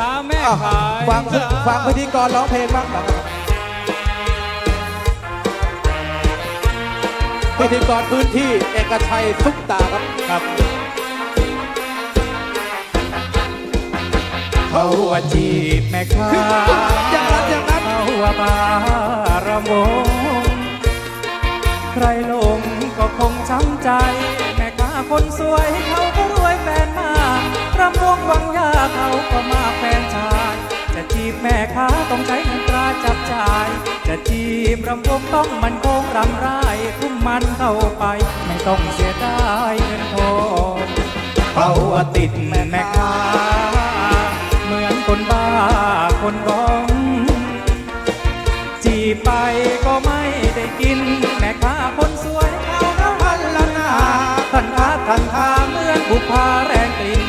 ค้าแม่อ้าวขายฟังฟังพิธีกรร้องเพลงบ้างนะครับพิธีกรพื้นที่เอกชัยซุปตาครับครับเขาว่าจีบแม่ค้าอย่างนั้นอย่างนั้นเขาว่าบาระมง ใครหลงก็คงช้ำใจ แม่ค้าต้องใช้เงินตราจับจ่าย จะจีบรำวงต้องมันโกงรำไรทุ่มมันเข้าไป ไม่ต้องเสียดายเงินทองเขาว่าติดแม่ค้า เหมือนคนบ้าคนร้อง จีบไปก็ไม่ได้กิน แม่ค้าคนสวยเขาเราพันละนาทันค้าทันค้าเหมือนบุพาแรงกลิ่น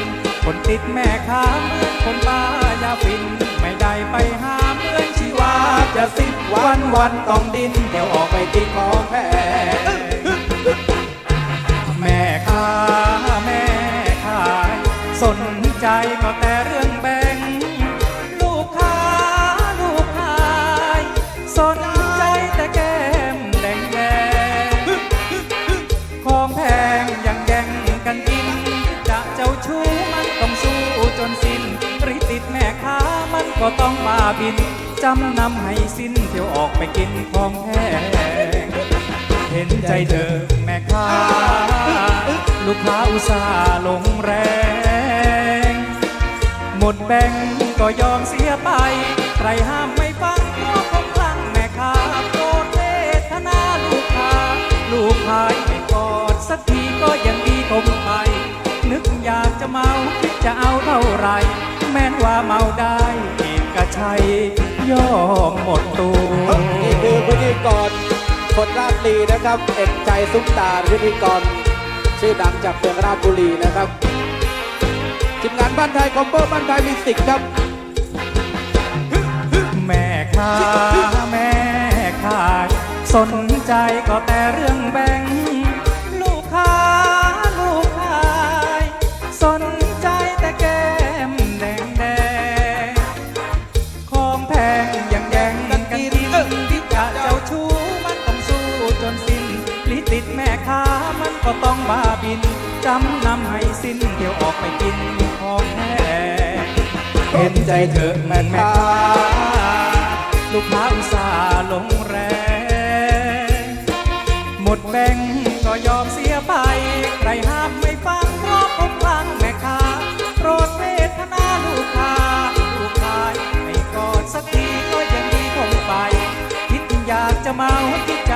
คนติดแม่ค้าเหมือนคนบ้ายาฟิน ไปหาเมือนชีวาจะสิบวันวันต้องดิ้นเดี๋ยวออกไปที่ของแพงแม่ค้าแม่ขาย สนใจก็แต่ ก็ต้องมาบิน จำนำให้สิ้นเที่ยวออกไปกินของแพงเห็นใจเธอแม่ค้า ลูกค้าอุตส่าห์ลงแรง หมดแบงก็ยอมเสียไป ใครห้าม ยยอมหมดตัว นี่คือพิธีกรคนราชบุรีนะครับ เอกใจซุปตาพิธีกร ชื่อดังจากเมืองราชบุรีนะครับทีมงานบ้านไทยคอมโบบ้านไทยมิวสิกครับ แม่ค้าแม่ขายสนใจก็แต่เรื่องแบง ติดแม่ค้ามันก็ต้องบ้าบิน จำนำให้สิ้นเดี๋ยวออกไปกินของแพงเห็นใจเธอแม่แม่ค้าลูกค้าอุตส่าห์ลงแรง หมดแบงก็ยอมเสียไป ใครห้ามไม่ฟังเพราะผมพลังแม่ค้าโปรดเวทนาลูกค้าลูกค้าให้กอดสักทีก็ยังดีคงไป คิดอยากจะเมาคิด